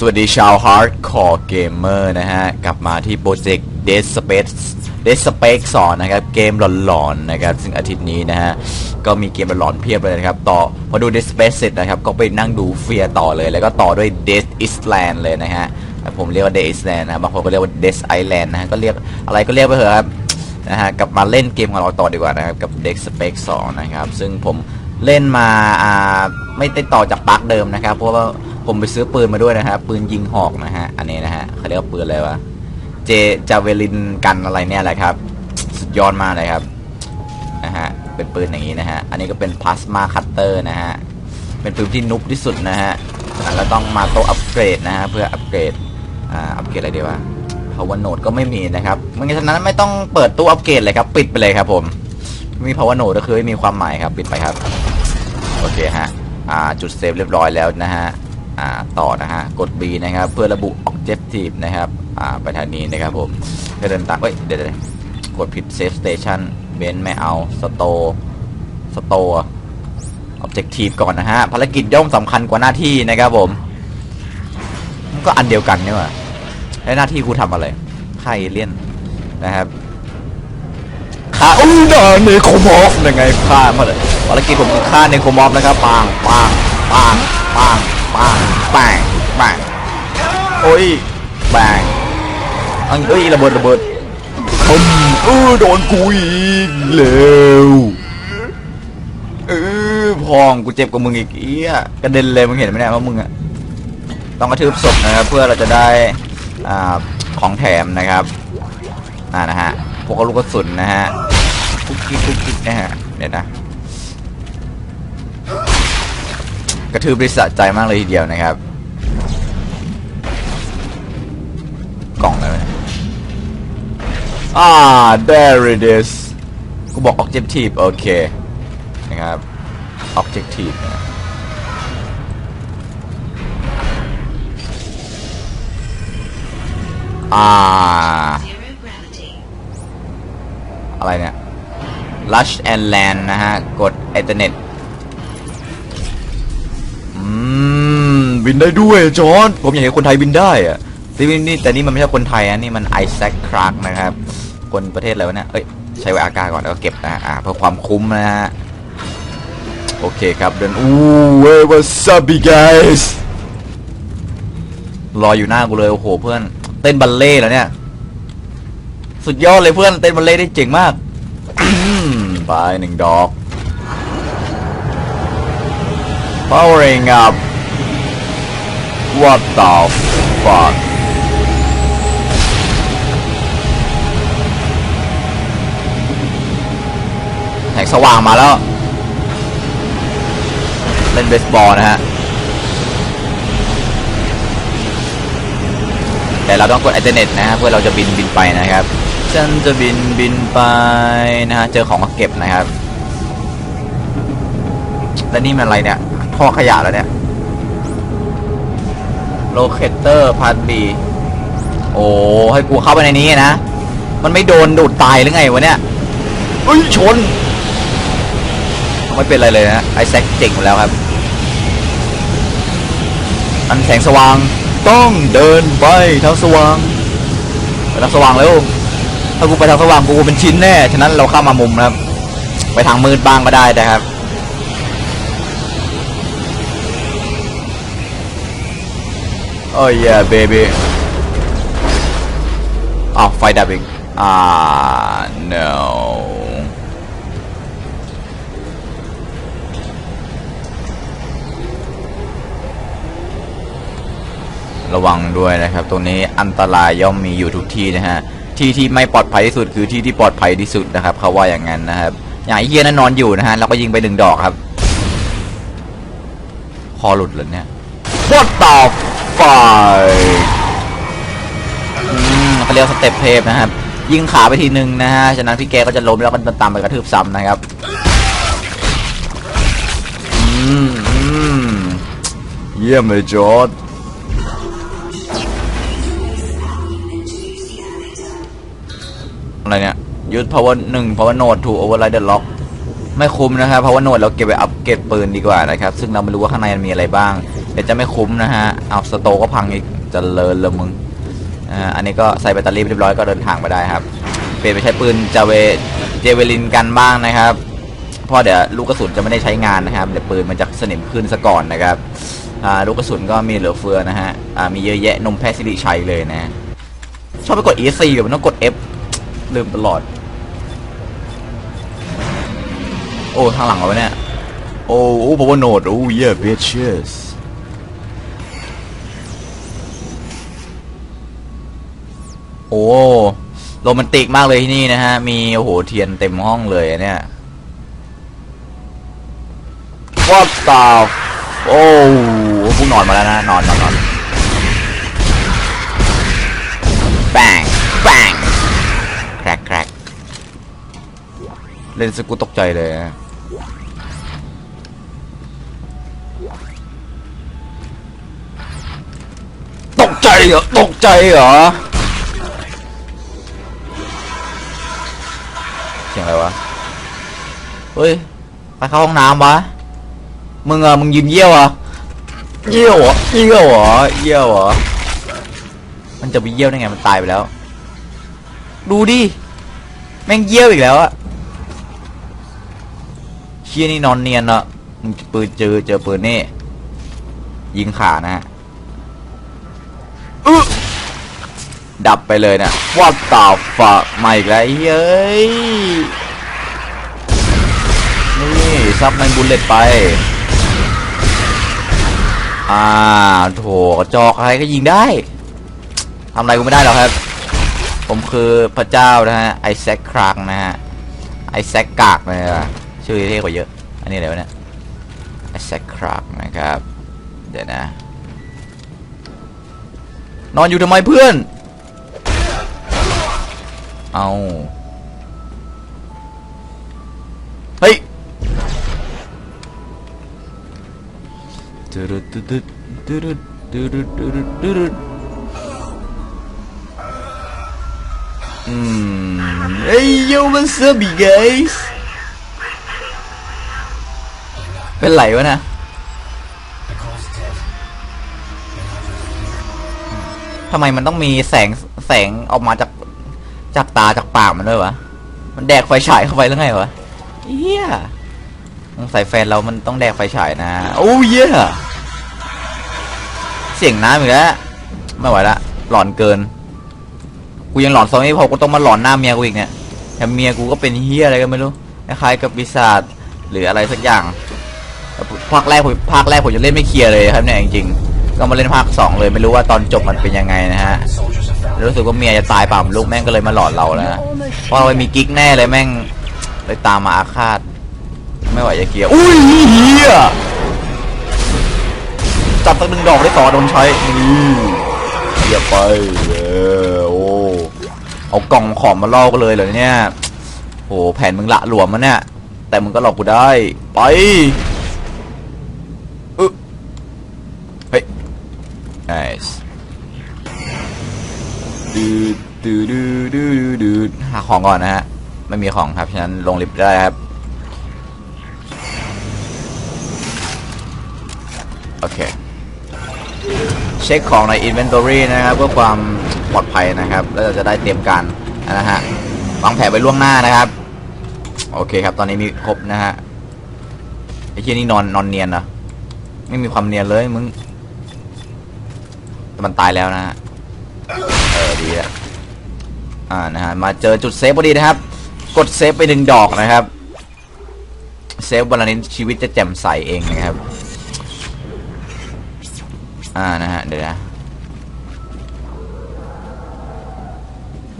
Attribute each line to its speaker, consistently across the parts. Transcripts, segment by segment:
Speaker 1: สวัสดีชาว Hardcore Gamer นะฮะ กลับมาที่โปรเจกต์ Dead Space Dead Space 2นะครับ เกมหลอนๆนะครับ ซึ่งอาทิตย์นี้นะฮะ ก็มีเกมหลอนเพียบเลยนะครับ ต่อพอดู Dead Space เสร็จนะครับ ก็ไปนั่งดูเฟียต่อเลย แล้วก็ต่อด้วย Dead Island เลยนะฮะ ผมเรียกว่า Dead Island นะบางคนก็เรียกว่า Dead Island นะฮะ ก็เรียกอะไรก็เรียกไปเถอะครับนะฮะ กลับมาเล่นเกมของเราต่อดีกว่านะครับ กับ Dead Space 2 นะครับ ซึ่งผมเล่นมา อ่า ไม่ได้ต่อจากปลั๊กเดิมนะครับ เพราะว่า ผมไปซื้อปืนมาด้วยนะครับปืนยิงหอกนะฮะ อันนี้นะฮะเขาเรียกว่าปืนอะไรวะ เจจาเวลินกันอะไรเนี่ยแหละครับ สุดยอดมากเลยครับ นะฮะ เป็นปืนอย่างนี้นะฮะ อันนี้ก็เป็นพลาสมาคัตเตอร์นะฮะ เป็นปืนที่นุบที่สุดนะฮะฉะนั้นเราต้องมาโตอัปเกรดนะฮะ เพื่ออัปเกรด อ่า อัปเกรดอะไรดีวะ power node ก็ไม่มีนะครับไม่งั้นฉะนั้นไม่ต้องเปิดตู้อัปเกรดเลยครับ ปิดไปเลยครับผมม่มี power node ก็คือไม่มีความหมายครับ ปิดไปครับ โอเคฮะ อ่า จุดเซฟเรียบร้อยแล้วนะฮะ ต่อนะฮะ กด B นะครับ เพื่อระบุ objective นะครับไปทางนี้นะครับผมเพื่อเดินตามเฮ้ยเดี๋ยวเดี๋ยวกดผิด save station เบนไม่เอา store store objective ก่อนนะฮะ ภารกิจย่อมสำคัญกว่าหน้าที่นะครับผม มันก็อันเดียวกันนี่หว่าแล้วหน้าที่กูทำอะไรฆ่าเอเลี่ยนนะครับฆ่าอุ้ยด่าเนโคมอฟยังไงฆ่ามาเลยภารกิจผมคือฆ่าเนโคมอฟนะครับปังปังปังปัง ปังปังปังโอ้ยปังอังเอ้ยระเบิดระเบิดปึ้มเออโดนกูอีกเร็วเออพองกูเจ็บกว่ามึงอีกเอี้ยกระเด็นเลยมึงเห็นไหมเนี่ยว่ามึงอะต้องกระทืบศพนะครับเพื่อเราจะได้อ่าของแถมนะครับอ่านะฮะพวกลูกกระสุนนะฮะคุกกิ๊กคุกกิ๊กนะฮะเดี๋ยวนะ ระทืบริสะใจมากเลยทีเดียวนะครับ กล่องอะไรวะเนี่ยอ่า there it is กูบอก objective โอเค นะครับ objective นะอ่า อะไรเนี่ย Lush and Land นะฮะ กดอินเทอร์เน็ต อืมบินได้ด้วยจอร์นผมอยากเห็นคนไทยบินได้อะที่นี่แต่นี่มันไม่ใช่คนไทยนะนี่มันไอแซคครักนะครับ คนประเทศอะไรวะเนี่ยเอ้ยใช้ไวอากาก่อนแล้วก็เก็บนะอ่าเพื่อความคุ้มนะฮะโอเคครับเดินอู้เว้ย what's up you guys รออยู่หน้ากูเลยโอ้โหเพื่อนเต้นบัลเล่ต์แล้วเนี่ย สุดยอดเลยเพื่อนเต้นบัลเล่ต์ได้เจ๋งมากไปหนึ่งดอก powering up what the fuck แสงสว่างมาแล้วเล่นเบสบอลนะฮะแต่เราต้องกดอินเทอร์เน็ตนะฮะเพื่อเราจะบินบินไปนะครับ ฉันจะบินบินไปนะฮะเจอของมาเก็บนะครับ แล้วนี่มันอะไรเนี่ย ท่อขยะแล้วเนี่ย โลเคเตอร์พาร์ทบีโอ้ให้กูเข้าไปในนี้นะ มันไม่โดนดูดตายหรือไงวะเนี่ยเอ้ยชน ไม่เป็นไรเลยนะ ไอแซคเจ๋งหมดแล้วครับ อันแสงสว่าง ต้องเดินไปทางสว่างไปทางสว่างเร็วถ้ากูไปทางสว่างกูเป็นชิ้นแน่ ฉะนั้นเราเข้ามามุมนะครับ ไปทางมืดบ้างก็ได้นะครับ โอ้ย yeah baby อ้าวไฟดับอีกอ่า no ระวังด้วยนะครับ ตรงนี้อันตรายย่อมมีอยู่ทุกที่นะฮะ ที่ที่ไม่ปลอดภัยที่สุดคือที่ที่ปลอดภัยที่สุดนะครับ เขาว่าอย่างนั้นนะครับ อย่างไอ้เฮียนั่นนอนอยู่นะฮะเราก็ยิงไปหนึ่งดอกครับ คอหลุดเลยเนี่ย What the fuck อืม เขาเรียกสเต็ปเทพนะครับ ยิงขาไปทีนึงนะฮะฉะนั้นพี่แกก็จะล้มแล้วก็ตามไปกระทืบซ้ำนะครับเยี่ยมเลยจอร์ดอะไรเนี่ยยูท power หนึ่ง power node to override the lock ไม่คุ้มนะครับ power node เราเก็บไปอัปเกรดปืนดีกว่านะครับ ซึ่งเราไม่รู้ว่าข้างในมันมีอะไรบ้าง เดี๋ยวจะไม่คุ้มนะฮะ เอาสโตก็พังอีกจะเลินเลยมึงอ่าอันนี้ก็ใส่แบตเตอรี่เรียบร้อยก็เดินทางไปได้ครับ เปลี่ยนไปใช้ปืนจาเวเจเวลินกันบ้างนะครับเพราะเดี๋ยวลูกกระสุนจะไม่ได้ใช้งานนะครับเดี๋ยวปืนมันจะสนิมขึ้นซะก่อนนะครับอ่าลูกกระสุนก็มีเหลือเฟือนะฮะอ่ามีเยอะแยะนมแพทย์สิริชัยเลยนะ ชอบไปกด ESC แบบมันต้องกด F ลืมตลอด โอ้ข้างหลังเราเนี่ย โอ้โอ้บอกว่าโนดโอ้เย่ bitches โอ้โรแมนติกมากเลยที่นี่นะฮะ มีโอ้โหเทียนเต็มห้องเลยอะเนี่ย What the f- โอ้พวกนอนมาแล้วนะ นอนนอนนอน bang bang แครกแครกเล่นสกูตกใจเลยนะตกใจเหรอ ตกใจเหรอ เสียงอะไรวะเฮ้ยไปเข้าห้องน้ำวะมึงอะมึงยืนเยี่ยวอะเยี่ยวเหรอเยี่ยวเหรอเยี่ยวเหรอมันจะไปเยี่ยวได้ไงมันตายไปแล้ว ดูดิแม่งเยี่ยวอีกแล้วอะเชี่ยนี่นอนเนียนอะมึงปืนเจอเจอปืนนี่ยิงขานะฮะ ดับไปเลยเนะว่าต่าฝามาอีกแล้วไอ้เฮ้ยนี่ซับแมงบุลเลตไป อ่าโถกระจอกอะไรก็ยิงได้ทำอะไรกูไม่ได้หรอกครับ ผมคือพระเจ้านะฮะไอแซคครังนะฮะไอแซคกากนะฮะชื่อเท่กว่าเยอะ อันนี้อะไรวะเนี่ยไอแซคครักนะครับ เดี๋ยวนะนอนอยู่ทำไมเพื่อน เอา เฮ้ยตึ๊ดตึ๊ดตึ๊ดตึ๊ดตึ๊ดตึ๊ดตึ๊ดอืมเอ้ยโยมันเซอร์บีไกส์เป็นไรวะนะทำไมมันต้องมีแสงแสงออกมาจาก จากตาจากปากมันด้วยวะ มันแดกไฟฉายเข้าไปแล้วไงวะเฮียสงสัยแฟนเรามันต้องแดกไฟฉายนะโอ้เหี้ยเสียงน้ำอีกแล้วไม่ไหวละหลอนเกิน กูยังหลอนซอมไม่พอกูต้องมาหลอนหน้าเมียกูอีกเนี่ยแต่เมียกูก็เป็นเฮียอะไรก็ไม่รู้คล้ายกับปีศาจหรืออะไรสักอย่างภาคแรกผมภาคแรกผมจะเล่นไม่เคลียร์เลยครับเนี่ยจริงๆก็มาเล่นภาคสองเลยไม่รู้ว่าตอนจบมันเป็นยังไงนะฮะ รู้สึกว่าเมียจะตายเปล่าไม่ลูกแม่งก็เลยมาหลอนเราแล้วนะเพราะเรามีกิ๊กแน่เลยแม่งเลยตามมาอาฆาต ไม่ไหวจะเคลียร์อุ้ยเฮียจับตั้งหนึ่งดอกได้ต่อโดนใช้นี่เฮียไปเออโอ้เอากล่องของมาล่อกันเลยเหรอเนี่ยโหแผนมึงละหลวมมันเนี่ยแต่มึงก็หลอกกูได้ไปอึเฮ้ย nice ดูดูดูดูดูดูหาของก่อนนะฮะ ไม่มีของครับฉะนั้นลงลิฟต์ได้ครับ โอเค เช็คของใน Inventory นะครับ เพื่อความปลอดภัยนะครับ แล้วเราจะได้เตรียมการนะฮะวางแผนไว้ล่วงหน้านะครับ โอเคครับ ตอนนี้มีครบนะฮะไอ้เฮียนี่นอนนอนเนียนนะไม่มีความเนียนเลยมึงแต่มันตายแล้วนะฮะ เออดีแล้วอ่านะฮะมาเจอจุดเซฟพอดีนะครับ กดเซฟไปหนึ่งดอกนะครับ เซฟวันลนี้ชีวิตจะแจ่มใสเองนะครับ อ่านะฮะเดี๋ยวนะ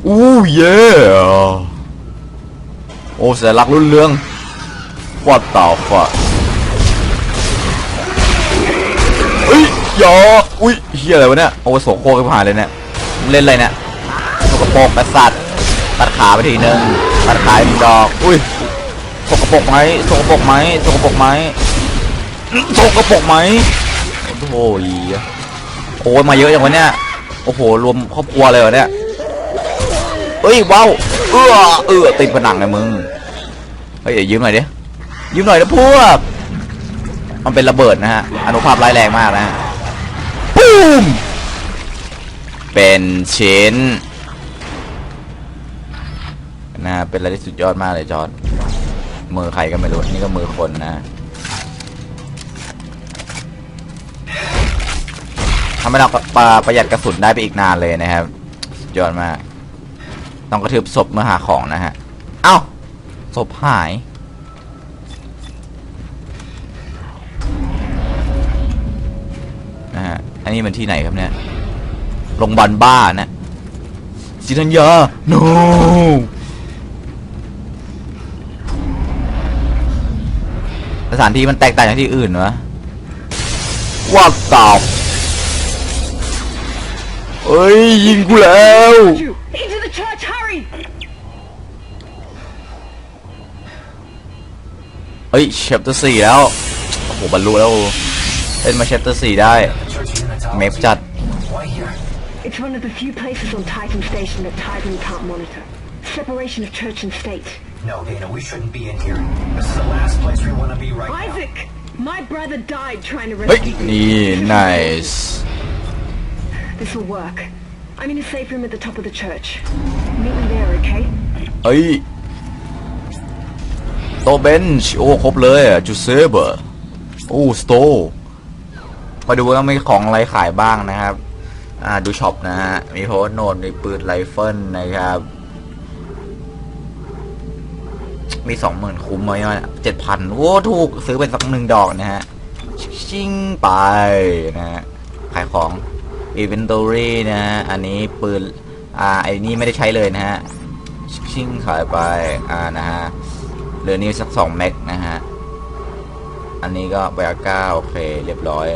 Speaker 1: อู้เย่โอ้เสียหลักรุ่นเรือง What the fuck เฮ้ยยาอุ้ยเฮียอะไรวะเนี่ยโอ้โสโครกผ่านเลยเนี่ย เล่นอะไรเนี่ยสกปรกประสัตว์ตัดขาไปทีนึงตัดขาอีกดอก อุ้ยสกปรกไหมสกปรกไหมสกปรกไหมสกปรกไหมโอ้โหโอ้ยมาเยอะอย่างวะเนี่ยโอ้โหรวมครอบครัวเลยเหรอเนี่ยเฮ้ยว้าวเออเออติดผนังเลยมึงเฮ้ยเดี๋ยวยืมหน่อยดิยืมหน่อยนะพวกมันเป็นระเบิดนะฮะอนุภาพร้ายแรงมากนะฮะม เป็นชิ้นนะเป็นอะไรที่สุดยอดมากเลยจอร์ดมือใครก็ไม่รู้ นี่ก็มือคนนะทำให้เราปประหยัดกระสุนได้ไปอีกนานเลยนะครับสุดยอดมาก ต้องกระทืบศพเมื่อหาของนะฮะ เอ้าศพหายนะฮะอันนี้มันที่ไหนครับเนี่ย โรงพยาบาลบ้านะจิตัญญา no สถานที่มันแตกต่างจากที่อื่นวะว่าตอบเอ้ย ยิงกูแล้ว
Speaker 2: You! Into the church, hurry!
Speaker 1: เฮ้ยเชปเตอร์สี่แล้ว โอ้โหบรรลุแล้วเล่นมาเชปเตอร์สี่ได้ เมฟจัด
Speaker 2: It's one of the few places on Titan Station that Titan can't monitor. Separation of church and state.
Speaker 3: No, Dana, we shouldn't be in here. This is the last place we want to be right now.
Speaker 2: Isaac! My brother died trying to
Speaker 1: เฮ้ย
Speaker 2: rescue
Speaker 1: นี่ nice
Speaker 2: This will work. I'm in a safe room at the top of the church. Meet me there, okay?
Speaker 1: เฮ้ย โตเบนช์โอ้ ครบเลยอะจูเซเบอร์โอ้สโต มาดูว่ามีของอะไรขายบ้างนะครับ อ่าดูช็อปนะฮะ มีโพสโนดมีปืนไรเฟิลนะครับ มีสองหมื่นคุ้มไหมเจ็ดพันโอ้ถูกซื้อเป็นสักหนึ่งดอกนะฮะ ชิงไปนะฮะ ขายของ Inventory นะฮะ อันนี้ปืน อ่าไอ้นี่ไม่ได้ใช้เลยนะฮะ ชิงขายไป อ่านะฮะ เหลือนี่สักสองแม็กนะฮะ อันนี้ก็แบกก้าโอเค เรียบร้อย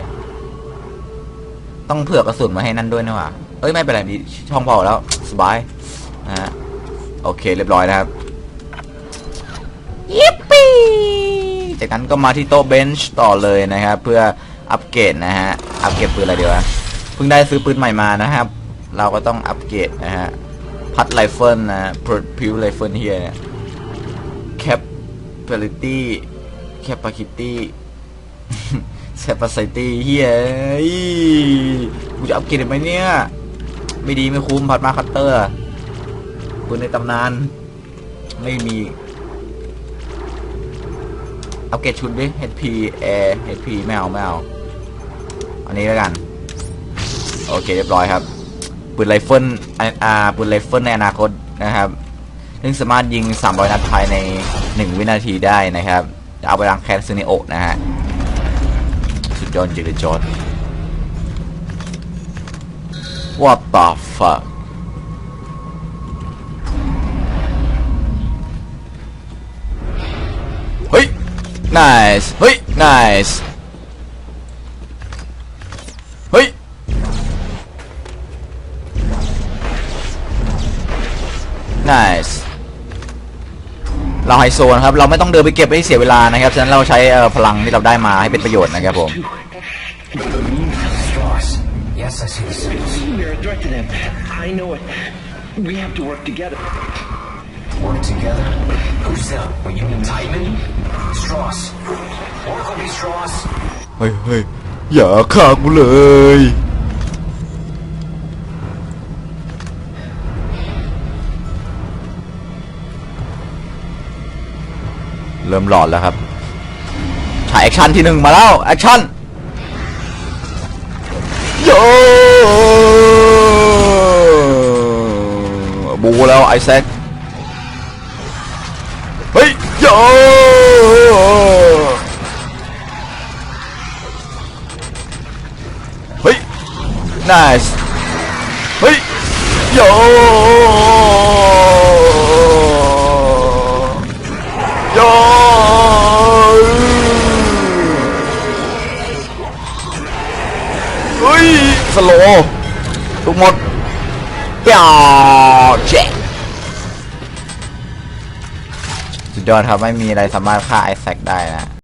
Speaker 1: ต้องเผื่อกระสุนมาให้นั่นด้วยนะว่ะเอ้ยไม่เป็นไรดีช่องพอแล้วสบายนะฮะโอเคเรียบร้อยนะครับยิปปี้จากนั้นก็มาที่โต๊ะเบนช์ต่อเลยนะครับ เพื่ออัปเกรดนะฮะอัปเกรดปืนอะไรเดียวะเพิ่งได้ซื้อปืนใหม่มานะครับ เราก็ต้องอัปเกรดนะฮะพัดไรเฟิลนะฮะพิวไรเฟิลเฮียเนี่ย capability capacity capacity เฮียเอ้ยกูจะอัปเกรดไหมเนี่ย ไม่ดีไม่คุ้มพัดมาคัตเตอร์ปืนในตำนาน ไม่มี อัปเกรดชุดดิ HP Air HP ไม่เอาไม่เอา อันนี้แล้วกัน โอเคเรียบร้อยครับ ปืนไรเฟิลอ่าอ่าปืนไรเฟิลในอนาคตนะครับซึ่งสามารถยิง 300 นัดภายใน 1 วินาทีได้นะครับ จะเอาไปรังแคสซูเนโอนะฮะ ยอดจริงเลยจอร์ด What the fuck เฮ้ย nice เฮ้ย nice เฮ้ย nice เราไฮโซนะครับ เราไม่ต้องเดินไปเก็บให้เสียเวลานะครับ ฉะนั้นเราใช้พลังที่เราได้มาให้เป็นประโยชน์นะครับผม
Speaker 3: Yes, I see the signals.
Speaker 4: You're a threat to them. I know it. We have to work together.
Speaker 3: Work together. Who's them? Well, you mean Titan? Strauss. Oracle be Strauss.
Speaker 1: เฮ้ยเฮ้ยอย่าฆ่ากูเลย เริ่มหลอนแล้วครับฉายแอคชั่นที่หนึ่งมาแล้ว แอคชั่นโย บูแล้วไอแซคเฮ้ยโยเฮ้ย nice เฮ้ยโย สโลว์ทุกหมดเปียวเจ๊สุดยอดครับ ไม่มีอะไรสามารถฆ่าไอแซคได้นะ